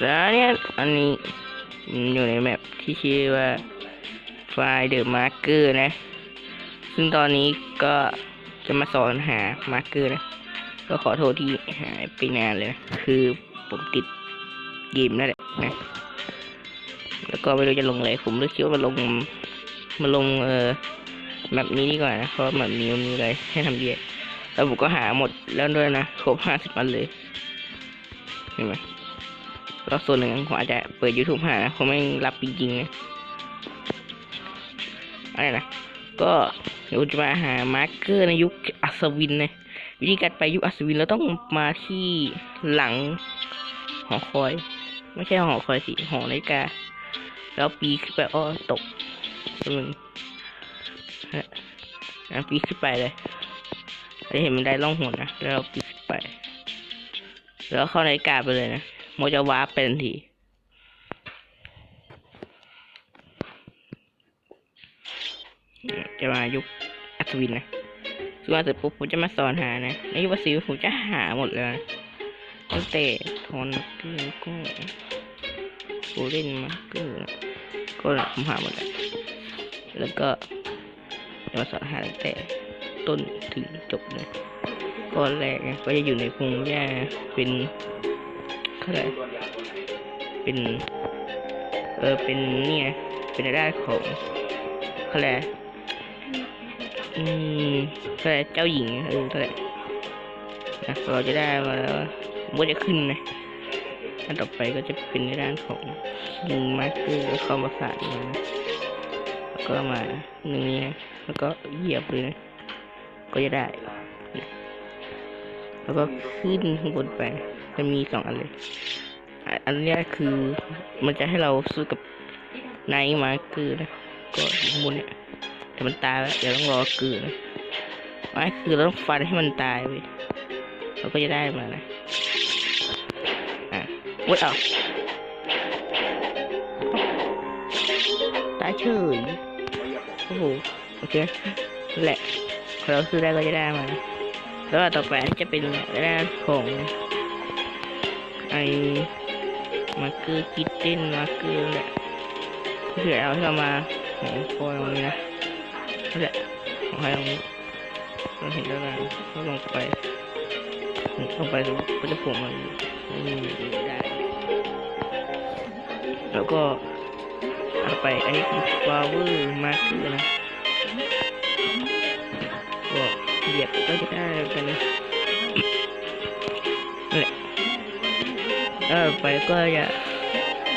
สาเนี่ยอันนี้อยู่ในแมปที่ชื่อว่าไฟเดอะมาร์เกอร์นะ ซึ่งตอนนี้ก็จะมาสอนหามาร์เกอร์นะ ก็ขอโทษที่หายไปนานเลยนะคือผมติดเกมนั่นแหละนะ แล้วก็ไม่รู้จะลงอะไร ผมเลยคิดว่ามาลงมาลงเออแบบนี้ดีกว่านะ เพราะแบบนี้มันมีอะไรให้ทำเยอะแล้วผมก็หาหมดแล้วด้วยนะ ครบห้าสิบอันเลย เห็นไหม แล้วส่วนหนึ่งผมอาจจะเปิด YouTube หานะผมไม่รับจริงๆนะอะไรนะก็เดี๋ยวจะมาหามาร์เกอร์ในยุคอัศวินนะวิธีการไปยุคอัศวินเราต้องมาที่หลังหอคอย ไม่ใช่หอคอยสิหอนาฬิกา แล้วปีขึ้นไปอ้อตกตัวหนึ่งฮะแล้วปีขึ้นไปเลยจะเห็นมันได้ล่องหนนะแล้วปีขึ้นไป แล้วเข้านาฬิกาไปเลยนะ โมจะวาร์ปไปทันทีจะมายุคอัศวินนะส่วนเสร็จปุ๊บผมจะมาสอนหานะในยุคอัศวินผมจะหาหมดเลยตั้งแต่ทอนกอร์ก็โอเล่นมากอร์นะก็ผมหาหมดแล้วแล้วก็จะมาสอนหาตั้งแต่ต้นถึงจบเลยก้อนแรกก็จะอยู่ในพงหญ้าเป็น เขาเรียกอะไรเป็นเออเป็นเนี่ยเป็นในด้ของเขาเรียกอะไรอืมเขาเรียกอะเจ้าหญิงเออเขาเรียกนะเราจะได้มาแล้วมันจะขึ้นนะอันต่อไปก็จะเป็นในด้านของยิงมาร์เกอร์แล้วเข้ามาสาดมานะแล้วก็มาหนึ่งนี้นะแล้วก็เหยียบเลยนะก็จะได้ แล้วก็ขึ้นข้างบนไป จะมีสองอันเลย อันเนี้ยคือมันจะให้เราสู้กับไนท์มาร์เกอนะก็อยู่ข้างบนเนี่ยแต่มันตายแล้วเดี๋ยวต้องรอเกิดนะไม่คือเราต้องฟันให้มันตายไปเราก็จะได้มานะอะวุ้ยเอาตายเฉยโอ้โหโอเคนั่แหละเราซื้อได้ก็จะได้มาแล้วต่อไปจะเป็นด้านของ มาเกอร์คิดเต้นมาเกอร์แหละที่เหลือเอาที่เรามาของคอยตรงนี้นะนั่แหละของใครตรงนี้เราเห็นแล้วกันก็ลงไปลงไปก็จะโผล่มาอยู่นี่ได้แล้วก็เอาไปอันนี้คือ flower marker นะก็เหยียบก็จะได้กันนะ เออไปก็จะ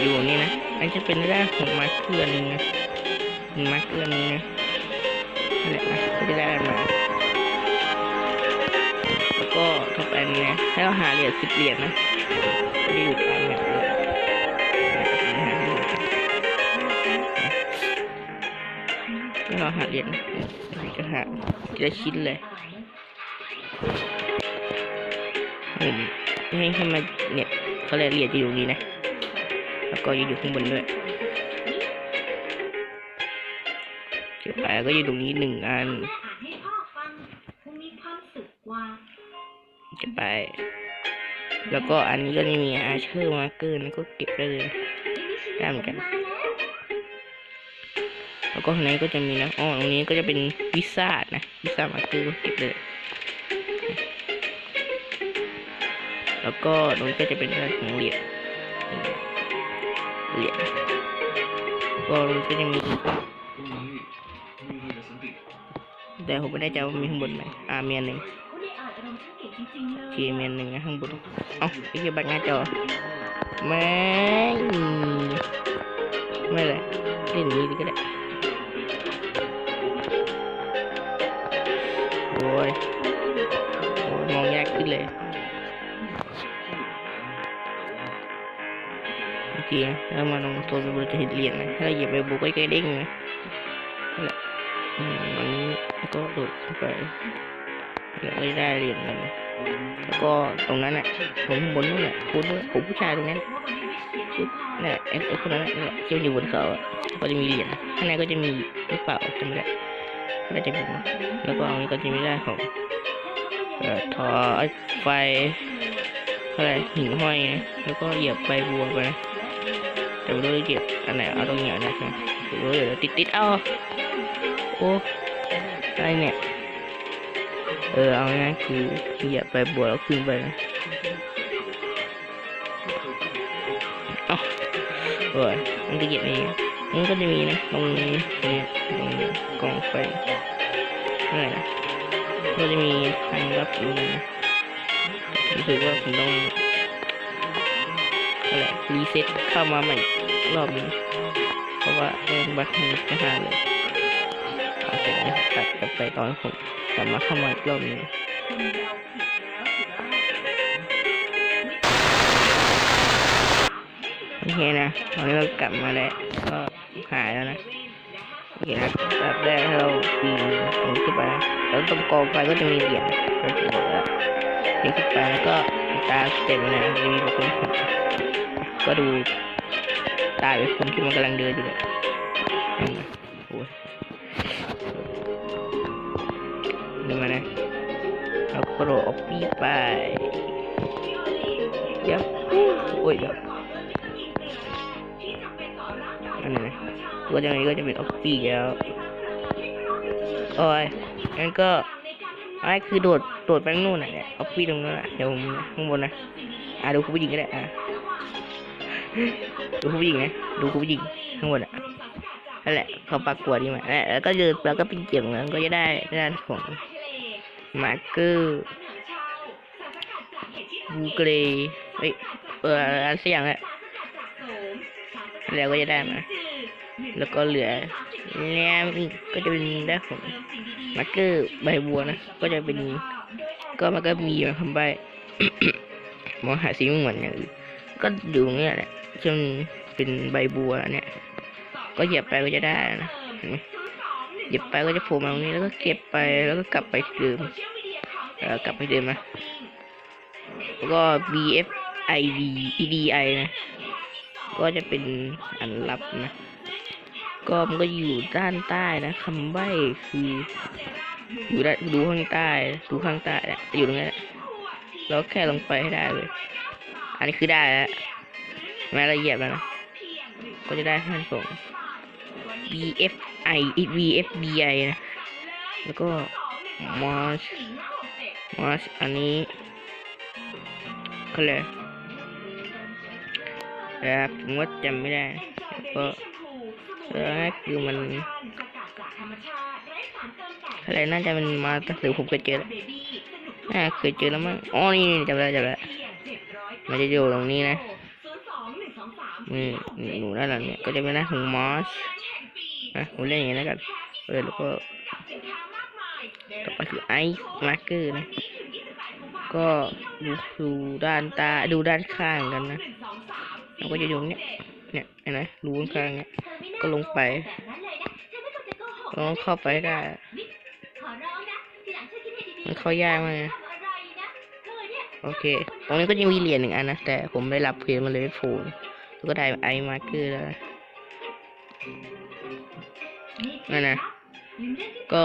อยู่นี่นะอันจะเป็นแรกของมาร์คเกอนนะมาร์คเกอนนะนั่นแหละนะก็จะได้มาแล้วก็ทบอันนี้นะให้เราหาเหรียญสิบเหรียญนะก็จะอยู่ตามแบบนี้ให้เราหาเหรียญนะจะหาทีละชิ้นเลยอืมให้ให้มาเนี่ย เขาเรียกเหรียญจะอยู่ตรงนี้นะ แล้วก็อยู่ข้างบนด้วยเก็บไปก็อยู่ตรงนี้หนึ่งอันเก็บไป แล้วก็อันนี้ก็จะมีอาเชอร์มาร์เกอร์นก็เก็บได้เลยได้เหมือนกัน แล้วก็ข้างในก็จะมีนะอ๋อตรงนี้ก็จะเป็นวิซ่าดนะวิซ่ามาร์เกอร์ก็เก็บเลย แล้วก็ตรงนี้ก็จะเป็นเรื่องของเหรียญอืมเหรียญก็ตรงนี้ก็จะมีอีกพรุ่งนี้มีเรือสันติแต่ผมไม่แน่ใจว่ามีข้างบนไหมอ่ามีอันหนึ่งคุณได้อ่านอารมณ์ฉันเก่งจริงๆเลโอยเคมีอันหนึ่งนะข้างบนเอ้าไอ้เหี้ยบักหน้าจอแม่งไม่เลยเล่นอย่างนี้ดีก็ได้โอ้ยโอ้ยมองยากขึ้นเลย โอเคนะแล้วมาลงตัวเราจะเห็นเหรียญนะถ้าเราเหยียบไปบุกใกล้ๆเด้งนะนั่นแหละอืมอันนี้ก็โดดไปแล้วก็ได้เหรียญกันแล้วก็ตรงนั้นน่ะผมบนนู่นแหละคุณผมผู้ชายตรงนั้นว่าวันนี้วิเชียนชื่อนั่นแหละไอ้ไอ้คนนั้นนั่นแหละที่อยู่บนเขาอะก็จะมีเหรียญข้างในก็จะมีหรือเปล่าจำไม่ได้น่าจะเป็นแล้วก็อันนี้ก็จะมีได้ของท่อทอไฟอะไรหิ่งห้อยนะแล้วก็เหยียบใบบัวไปนะ แต่ไม่รู้จะเหยียบอันไหนเอาตรงเหยียบนะไม่รู้เดี๋ยวติดติดเอาโอ้อะไรเนี่ยเออเอาง่ายคือเหยียบใบบัวแล้วขึ้นไปนะเอาเออมันจะเหยียบเองมันก็จะมีนะตรงนี้เนี่ยตรงกองไฟอะไรนะก็จะมีทางรับอยู่นะรู้สึกว่าผมต้อง อะไรรีเซ็ตเข้ามาใหม่รอบนึงเพราะว่าเล่นบัคมีปัญหาเลยเอาเสร็จแล้วตัดกลับไปตอนผมกลับมาเข้ามาอีกรอบนึงโอเคนะตอนนี้เรากลับมาแล้วก็หายแล้วนะโอเคนะแบบแรกเราปีนลงขึ้นไปนะแล้วตรงกองไฟก็จะมีเหรียญก็จะบอกว่า นขึ้นไปแล้วก็ตาเต็มนะมีแบบคนหัวก็ดูตาเป็นคนที่มันกำลังเดินอยู่เลยนั่นนะโอ้ยดูมานะเอาโครออกปีไปเดี๋ยวโอ้ยเดี๋ยวอันนี้นะตัวจากนี้ก็จะเป็นออกปีแล้วโอ้ยงั้นก็อันนี้คือโดด โดดไปนู่นน่ะเนี่ยออกปีตรงนั้นน่ะเดี๋ยวผมข้างบนนะอะดูคุณผู้หญิงก็ได้อะดูคุณผู้หญิงนะดูคุณผู้หญิงข้างบนอะนั่นแหละเขาปากกวดดีมาแล้วก็เดินแล้วก็เป็นเกี่ยงนั้นก็จะได้ด้านของมาร์เกอร์บูเกรเอ้ยเอออะไรสักอย่างแหละแล้วก็จะได้มาแล้วก็เหลือแล้วนี่ก็จะเป็นได้ของมาร์เกอร์ใบบัวนะ ก็จะเป็น ก็มันก็มีมาคำใบมองหาสีเหมือนอย่างอื่นก็อยู่ตรงเนี้ยแหละจนเป็นใบบัวเนี่ย ก็เหยียบไปก็จะได้นะเหยียบไปก็จะโผล่มาตรงนี้แล้วก็เก็บไปแล้วก็กลับไปเดิมเออกลับไปเดิมนะแล้วก็ B F I D E D I นะ ก็จะเป็นอันลับนะ ก็มันก็อยู่ด้านใต้นะคำใบ้คือ อยู่ด้านดูข้างใต้ ดูข้างใต้แหละอยู่ตรงนี้แหละแล้วแค่ลงไปให้ได้เลย อันนี้คือได้แล้วแม้ละเอียดแล้วนะ ก็จะได้ท่านส่ง B F I V F B I นะ แล้วก็ March March อันนี้ก็เลยแต่ผมว่าจำไม่ได้ ก็เออคือมัน อะไรน่าจะมันมาตั้งแต่ผมเคยเจอแล้วน่าเคยเจอแล้วมั้งอ๋อนี่จำได้จำได้มันจะอยู่ตรงนี้นะนี่หนูด้านหลังเนี่ยก็จะเป็นหน้าของมอสนะผมเล่นอย่างนี้แล้วกันเออแล้วก็ต่อไปคือไอซ์มาร์เกอร์นะก็ดูด้านตาดูด้านข้างกันนะเราก็จะอยู่ตรงเนี้ยเนี่ยเห็นไหมรูข้างเนี่ยก็ลงไปลองเข้าไปได้ มันเข้ายากมากนะโอเค ตรงนี้ก็จะมีเหรียญหนึ่งอันนะ แต่ผมไม่รับเพจมันเลยไม่โผล่แล้วก็ได้ไอมาเกอร์แล้วนะนั่นนะ ก็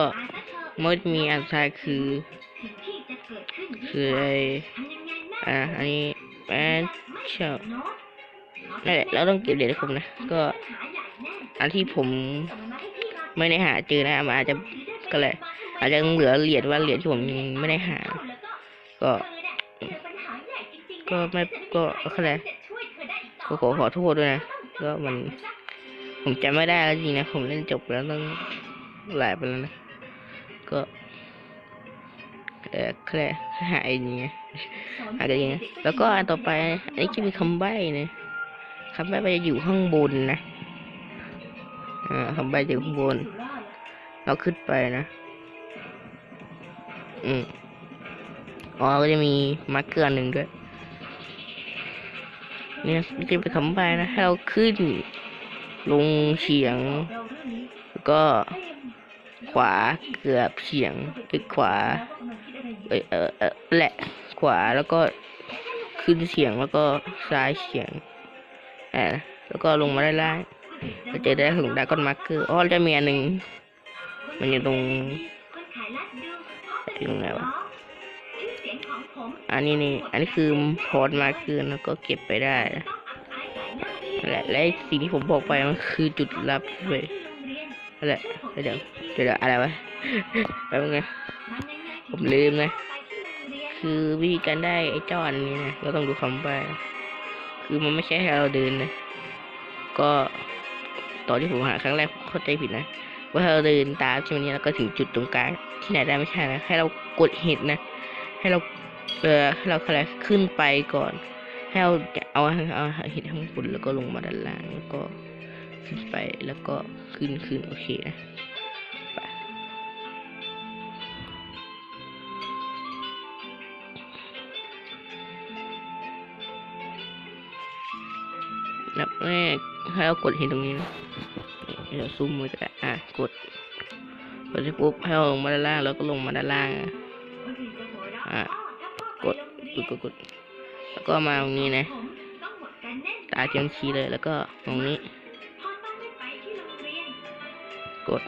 มันมีอันท้ายคือ คือไออ่า อันนี้แอนเชลนั่นแหละเราต้องเก็บเหรียญให้ครบนะ ก็อันที่ผมไม่ได้หาเจอนะมันอาจจะก็เลย อาจจะเหลือเหรียญว่าเหรียญที่ผมไม่ได้หา ก็ก็ไม่ก็ก็เลยก็ขอขอโทษด้วยนะก็มัน ผมจำไม่ได้แล้วจริงนะผมเล่นจบแล้วต้องหลายไปแล้วนะก็เออแค่หายอย่างเงี้ยหายอย่างเงี้ยแล้วก็อันต่อไปอันนี้จะมีคำใบ้นะคำใบ้จะอยู่ข้างบนนะอ่าคำใบ้จะอยู่ข้างบน เราขึ้นไปนะ อืมอ๋อก็จะมีมาร์เกอร์อันหนึ่งด้วย เนี่ยจะเป็นคำใบนะให้เราขึ้น ลงเฉียง แล้วก็ ขวาเกือบเฉียงตึกขวา เอยเออเออแหละ ขวาแล้วก็ขึ้นเฉียงแล้วก็ซ้ายเฉียงอ่าแล้วก็ลงมาได้ล่างก็จะได้ถึงไดากอนมาร์เกอร์อ๋อจะมีอันหนึ่งมันอยู่ตรง คนขายลัดดูอยู่ตรงไหนวะชื่อเสียงของผมอันนี้นี่ อันนี้คือพอร์ตมาเกินแล้วก็เก็บไปได้นะต้องอับอายขายหน้าที่นั่นแหละและไอ้สิ่งที่ผมบอกไปมันคือจุดลับเว้ยที่โรงเรียนนั่นแหละเดี๋ยวเดี๋ยวเดี๋ยวอะไรวะแป๊บนึงนะมันยังไงผมลืมนะไปที่โรงเรียนคือวิธีการได้ไอ้เจ้าอันนี้นะเราต้องดูคำใบ้คือมันไม่ใช่ให้เราเดินนะ ก็ตอนที่ผมหาครั้งแรกผมเข้าใจผิดนะ ว่าเราเดินตามช่วงนี้แล้วก็ถึงจุดตรงกลางที่ไหนได้ไม่ใช่นะให้เรากดเห็ดนะ ให้เราเออให้เราอะไรขึ้นไปก่อนให้เราเอาเอาเห็ดข้างบนแล้วก็ลงมาด้านล่างแล้วก็ขึ้นไปแล้วก็ขึ้นขึ้นโอเคนะไปนับแรกให้เรากดเห็นตรงนี้นะ ดี๋ยวซูมมือก็ได้อะกดกดเสร็จปุ๊บให้เราลงมาด้านล่างแล้วก็ลงมาด้านล่างอะกดกดกดกดแล้วก็มาตรงนี้นะตาเทียมชี้เลยแล้วก็ตรงนี้ กด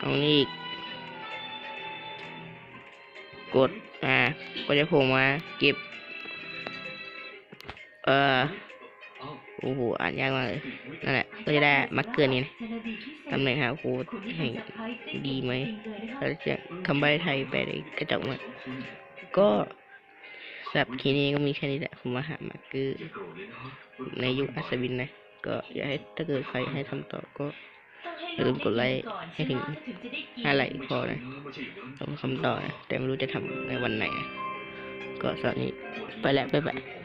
ตรงนี้อีกกดอ่าก็จะโผล่มาเก็บเอ่อ โอ้โหอ่านยากมากเลยนั่นแหละก็จะได้มาร์กเกอร์นี้นะเจลบีพิเศษตำแหน่งหาโค้ดคุณที่ให้ดีไหมจริงๆเลยนะคะแล้วจะคำใบไทยไปในกระจกมาก็สำหรับคลิปนี้ก็มีแค่นี้แหละผมมาหามาร์กเกอร์อย่าโกรธเลยนในยุคอัศวินนะ ก็อยากให้ถ้าเกิดใครให้ทำต่อก็อย่าลืมกดไลค์ให้ถึงห้าไลค์พอนะนะไม่ใช่อย่างนั้นต้องทำต่อนะแต่ไม่รู้จะทำในวันไหนนะก็สำหรับนี้ไปแล้วบ๊ายบาย